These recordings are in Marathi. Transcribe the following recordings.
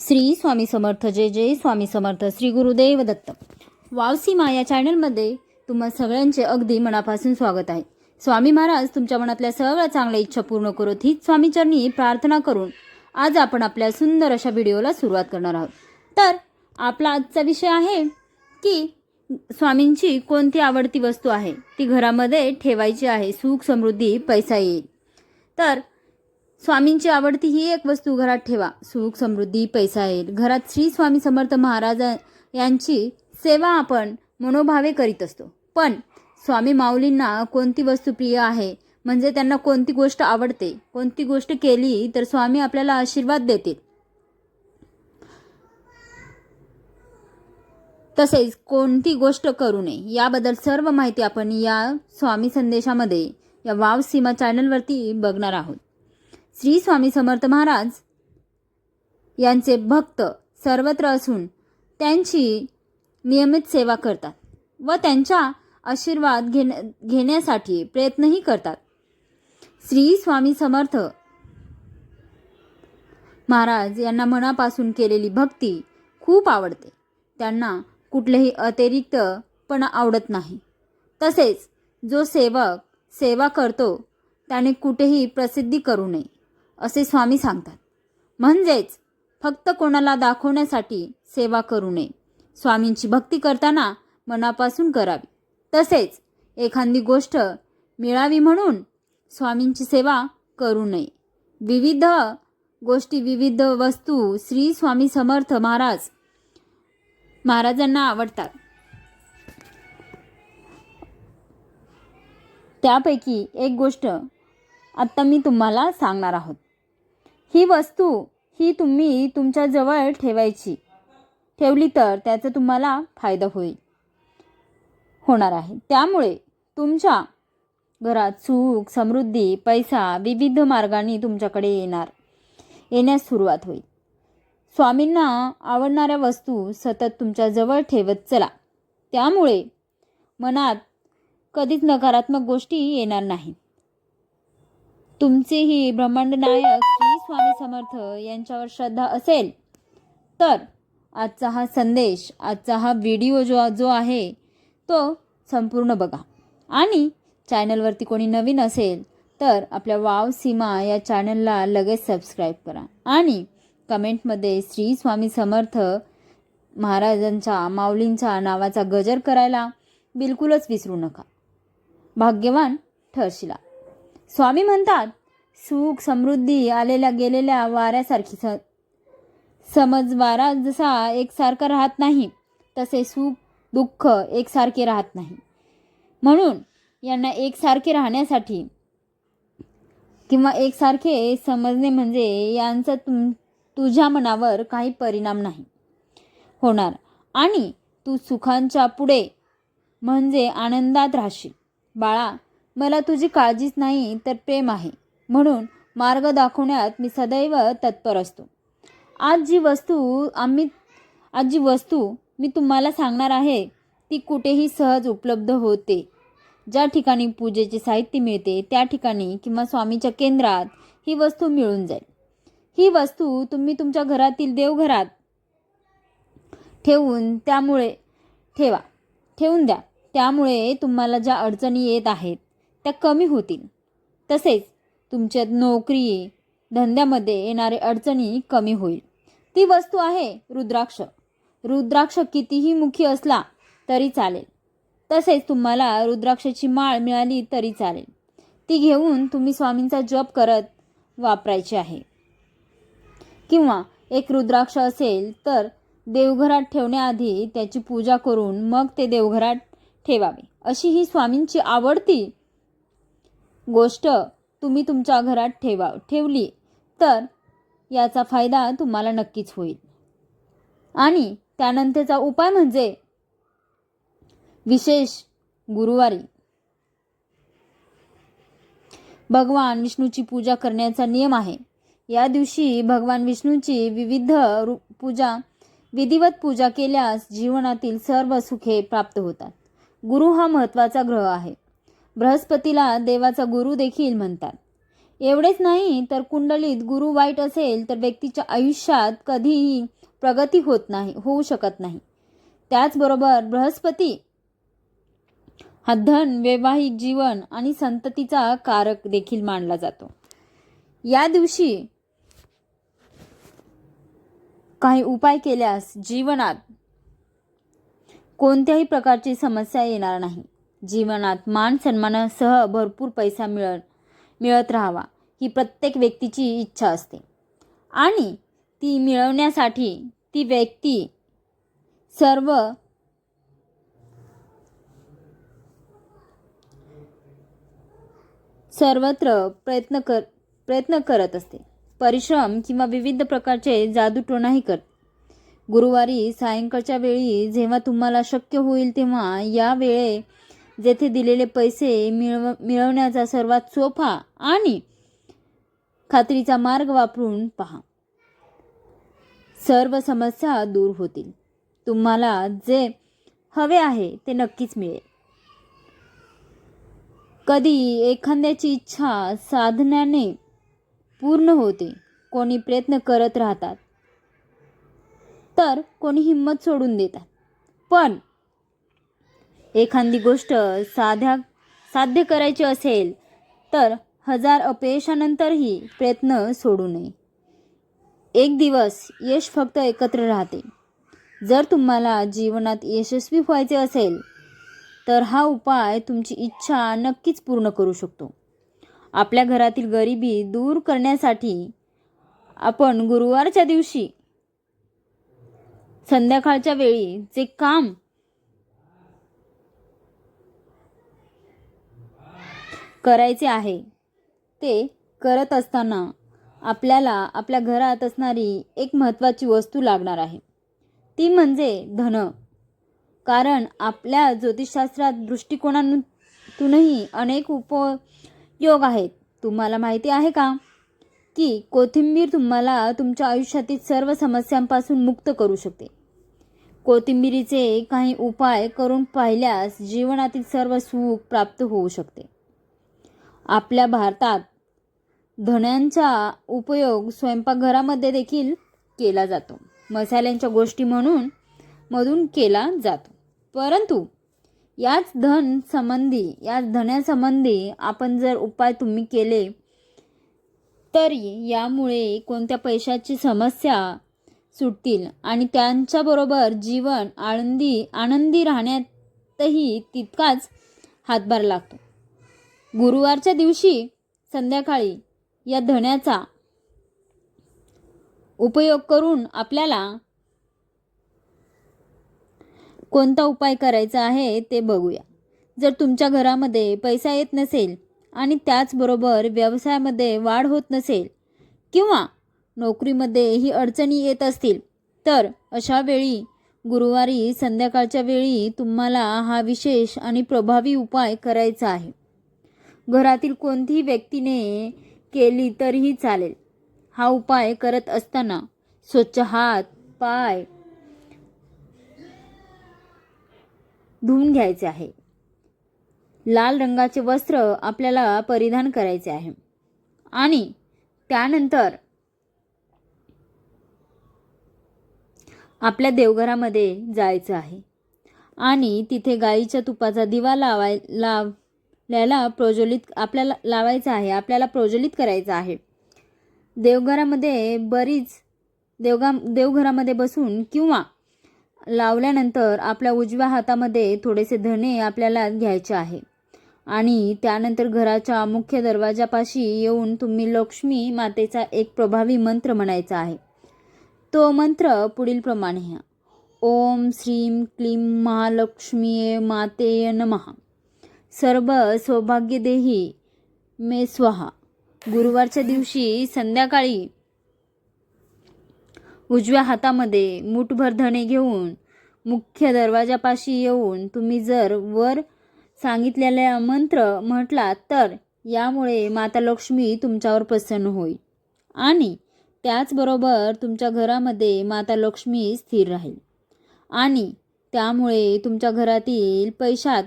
श्री स्वामी समर्थ जय जय स्वामी समर्थ श्री गुरुदेव दत्त वावसी या चॅनलमध्ये तुम्हा सगळ्यांचे अगदी मनापासून स्वागत आहे. स्वामी महाराज तुमच्या मनातल्या सगळ्या चांगल्या इच्छा पूर्ण करोत हीच स्वामीचरणी प्रार्थना करून आज आपण आपल्या सुंदर अशा व्हिडिओला सुरुवात करणार आहोत. तर आपला आजचा विषय आहे की स्वामींची कोणती आवडती वस्तू आहे? ती घरामध्ये ठेवायची आहे सुख समृद्धी पैसा येईल. तर स्वामींची आवडती ही एक वस्तू घरात ठेवा. सुख समृद्धी पैसा येईल. घरात श्री स्वामी समर्थ महाराज यांची सेवा आपण मनोभावे करीत असतो. पण स्वामी माऊलींना कोणती वस्तू प्रिय आहे? म्हणजे त्यांना कोणती गोष्ट आवडते? कोणती गोष्ट केली तर स्वामी आपल्याला आशीर्वाद देतील? तसेच कोणती गोष्ट करू नये? याबद्दल सर्व माहिती आपण या स्वामी संदेशामध्ये या वाव सीमा चॅनलवरती बघणार आहोत. श्री स्वामी समर्थ महाराज यांचे भक्त सर्वत्र असून त्यांची नियमित सेवा करतात व त्यांच्या आशीर्वाद घेण्या घेण्यासाठी प्रयत्नही करतात. श्री स्वामी समर्थ महाराज यांना मनापासून केलेली भक्ती खूप आवडते. त्यांना कुठलेही अतिरिक्त पण आवडत नाही. तसेच जो सेवक सेवा करतो त्याने कुठेही प्रसिद्धी करू नये. असे स्वामी सांगतात. म्हणजेच फक्त कोणाला दाखवण्यासाठी सेवा करू नये. स्वामींची भक्ती करताना मनापासून करावी. तसेच एखादी गोष्ट मिळावी म्हणून स्वामींची सेवा करू नये. विविध गोष्टी विविध वस्तू श्री स्वामी समर्थ महाराज महाराजांना आवडतात. त्यापैकी एक गोष्ट आत्ता मी तुम्हाला सांगणार आहोत. ही वस्तू ही तुम्ही तुमच्या जवळ ठेवायची. ठेवली तर त्याचा तुम्हाला फायदा होईल. होणार आहे. त्यामुळे तुमच्या घरात सुख समृद्धी पैसा विविध मार्गाने तुमच्याकडे येणार येण्यास सुरुवात होईल. स्वामींना आवडणाऱ्या वस्तू सतत तुमच्याजवळ ठेवत चला. त्यामुळे मनात कधीच नकारात्मक गोष्टी येणार नाहीत. तुमचेही ब्रह्मांड नायक स्वामी समर्थ यांच्यावर श्रद्धा असेल तर आजचा हा संदेश आजचा हा व्हिडिओ जो जो आहे तो संपूर्ण बघा. आणि चॅनलवरती कोणी नवीन असेल तर आपल्या वाव सीमा या चॅनलला लगेच सबस्क्राईब करा. आणि कमेंटमध्ये श्री स्वामी समर्थ महाराजांच्या माऊलींच्या नावाचा गजर करायला बिलकुलच विसरू नका. भाग्यवान ठरशिला. स्वामी म्हणतात सुख समृद्धी आलेल्या गेलेल्या वाऱ्यासारखी स समज वारा जसा एकसारखा राहत नाही तसे सुख दुःख एकसारखे राहत नाही. म्हणून यांना एकसारखे राहण्यासाठी किंवा एकसारखे समजणे म्हणजे यांचा तुम तुझ्या मनावर काही परिणाम नाही होणार. आणि तू सुखांच्या पुढे म्हणजे आनंदात राहशील. बाळा मला तुझी काळजीच नाही तर प्रेम आहे. म्हणून मार्ग दाखवण्यात मी सदैव तत्पर असतो. आज जी वस्तू आम्ही आज जी वस्तू मी तुम्हाला सांगणार आहे ती कुठेही सहज उपलब्ध होते. ज्या ठिकाणी पूजेचे साहित्य मिळते त्या ठिकाणी किंवा स्वामीच्या केंद्रात ही वस्तू मिळून जाईल. ही वस्तू तुम्ही तुमच्या घरातील देवघरात ठेवून त्यामुळे ठेवा ठेवून द्या. त्यामुळे तुम्हाला ज्या अडचणी येत आहेत त्या कमी होतील. तसेच तुमच्यात नोकरी धंद्यामध्ये येणारे अडचणी कमी होईल. ती वस्तू आहे रुद्राक्ष. रुद्राक्ष कितीही मुखी असला तरी चालेल. तसेच तुम्हाला रुद्राक्षाची माळ मिळाली तरी चालेल. ती घेऊन तुम्ही स्वामींचा जप करत वापरायची आहे. किंवा एक रुद्राक्ष असेल तर देवघरात ठेवण्याआधी त्याची पूजा करून मग ते देवघरात ठेवावे. अशी ही स्वामींची आवडती गोष्ट तुम्ही तुमच्या घरात ठेवा ठेवली तर याचा फायदा तुम्हाला नक्कीच होईल. आणि त्यानंतरचा उपाय म्हणजे विशेष गुरुवारी भगवान विष्णूची पूजा करण्याचा नियम आहे. या दिवशी भगवान विष्णूची विविध रूप पूजा विधिवत पूजा केल्यास जीवनातील सर्व सुखे प्राप्त होतात. गुरु हा महत्त्वाचा ग्रह आहे. बृहस्पतीला देवाचा गुरु देखील म्हणतात. एवढेच नाही तर कुंडलीत गुरु वाईट असेल तर व्यक्तीच्या आयुष्यात कधीही प्रगती होत नाही होऊ शकत नाही. त्याचबरोबर बृहस्पती हा धन वैवाहिक जीवन आणि संततीचा कारक देखील मानला जातो. या दिवशी काही उपाय केल्यास जीवनात कोणत्याही प्रकारची समस्या येणार नाही. जीवनात मान सन्मानासह भरपूर पैसा मिळ मिळत राहावा ही प्रत्येक व्यक्तीची इच्छा असते. आणि ती मिळवण्यासाठी ती व्यक्ती सर्व सर्वत्र प्रयत्न कर प्रयत्न करत असते. परिश्रम किंवा विविध प्रकारचे जादूटोणाही कर गुरुवारी सायंकाळच्या वेळी जेव्हा तुम्हाला शक्य होईल तेव्हा या वेळे जेथे दिलेले पैसे मिळव मिळवण्याचा सर्वात सोपा आणि खात्रीचा मार्ग वापरून पहा. सर्व समस्या दूर होतील. तुम्हाला जे हवे आहे ते नक्कीच मिळेल. कधी एखाद्याची इच्छा साधण्याने पूर्ण होते कोणी प्रयत्न करत राहतात तर कोणी हिंमत सोडून देतात. पण एखादी गोष्ट साध्या साध्य करायची असेल तर हजार अपयशानंतरही प्रयत्न सोडू नये. एक दिवस यश फक्त एकत्र राहते. जर तुम्हाला जीवनात यशस्वी व्हायचे असेल तर हा उपाय तुमची इच्छा नक्कीच पूर्ण करू शकतो. आपल्या घरातील गरिबी दूर करण्यासाठी आपण गुरुवारच्या दिवशी संध्याकाळच्या वेळी जे काम करायचे आहे. ते करत असताना आपल्याला आपल्या घरात असणारी एक महत्त्वाची वस्तू लागणार आहे. ती म्हणजे धन. कारण आपल्या ज्योतिषशास्त्रात दृष्टिकोनातूनही अनेक उपयोग आहेत. तुम्हाला माहिती आहे का? की कोथिंबीर तुम्हाला तुमच्या आयुष्यातील सर्व समस्यांपासून मुक्त करू शकते. कोथिंबिरीचे काही उपाय करून पाहिल्यास जीवनातील सर्व सुख प्राप्त होऊ शकते. आपल्या भारतात धण्यांचा उपयोग स्वयंपाकघरामध्ये देखील केला जातो. मसाल्यांच्या गोष्टी म्हणून मधून केला जातो. परंतु याच धन संबंधी याच धन्यासंबंधी आपण जर उपाय तुम्ही केले तरी यामुळे कोणत्या पैशाची समस्या सुटतील आणि त्यांच्याबरोबर जीवन आनंदी आनंदी राहण्यातही तितकाच हातभार लागतो. गुरुवारच्या दिवशी संध्याकाळी या धण्याचा उपयोग करून आपल्याला कोणता उपाय करायचा आहे ते बघूया. जर तुमच्या घरामध्ये पैसा येत नसेल आणि त्याचबरोबर व्यवसायामध्ये वाढ होत नसेल किंवा नोकरीमध्ये ही अडचणी येत असतील तर अशा वेळी गुरुवारी संध्याकाळच्या वेळी तुम्हाला हा विशेष आणि प्रभावी उपाय करायचा आहे. घरातील कोणतीही व्यक्तीने केली तरीही चालेल. हा उपाय करत असताना स्वच्छ हात पाय धुवून घ्यायचे आहे. लाल रंगाचे वस्त्र आपल्याला परिधान करायचे आहे. आणि त्यानंतर आपल्या देवघरामध्ये जायचं आहे. आणि तिथे गाईच्या तुपाचा दिवा लावाय आपल्याला प्रज्वलित आपल्याला लावायचा आहे आपल्याला प्रज्वलित करायचा आहे. देवघरामध्ये बरीच देवगा देवघरामध्ये बसून किंवा लावल्यानंतर आपल्या उजव्या हातामध्ये थोडेसे धणे आपल्याला घ्यायचे आहे. आणि त्यानंतर घराच्या मुख्य दरवाजापाशी येऊन तुम्ही लक्ष्मी मातेचा एक प्रभावी मंत्र म्हणायचा आहे. तो मंत्र पुढील प्रमाणे ओम श्रीम क्लीम महालक्ष्मीये मातेय नमः. सर्व सौभाग्यदेही मे स्वाहा. गुरुवारच्या दिवशी संध्याकाळी उजव्या हातामध्ये मुठभर धणे घेऊन मुख्य दरवाजापाशी येऊन तुम्ही जर वर सांगितलेला मंत्र म्हटला तर यामुळे माता लक्ष्मी तुमच्यावर प्रसन्न होईल. आणि त्याचबरोबर तुमच्या घरामध्ये माता लक्ष्मी स्थिर राहील. आणि त्यामुळे तुमच्या घरातील पैशात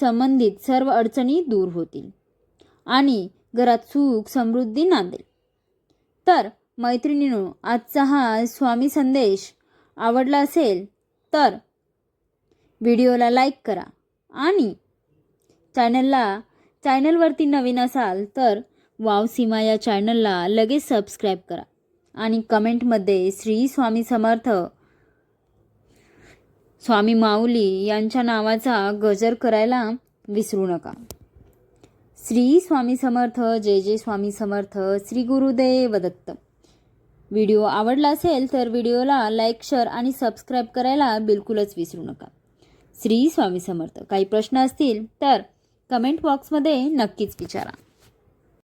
संबंधित सर्व अडचणी दूर होतील आणि घरात सुख समृद्धी नांदेल. तर मैत्रिणींनो आजचा हा स्वामी संदेश आवडला असेल तर व्हिडिओला लाईक करा आणि चॅनलला चॅनलवरती नवीन असाल तर वाव सीमा या चॅनलला लगेच सबस्क्राईब करा आणि कमेंटमध्ये श्री स्वामी समर्थ स्वामी माऊली यांच्या नावाचा गजर करायला विसरू नका. श्री स्वामी समर्थ जय जय स्वामी समर्थ श्री गुरुदेव दत्त. व्हिडिओ आवडला असेल तर व्हिडिओला लाईक शेअर आणि सबस्क्राईब करायला बिलकुलच विसरू नका. श्री स्वामी समर्थ. काही प्रश्न असतील तर कमेंट बॉक्समध्ये नक्कीच विचारा.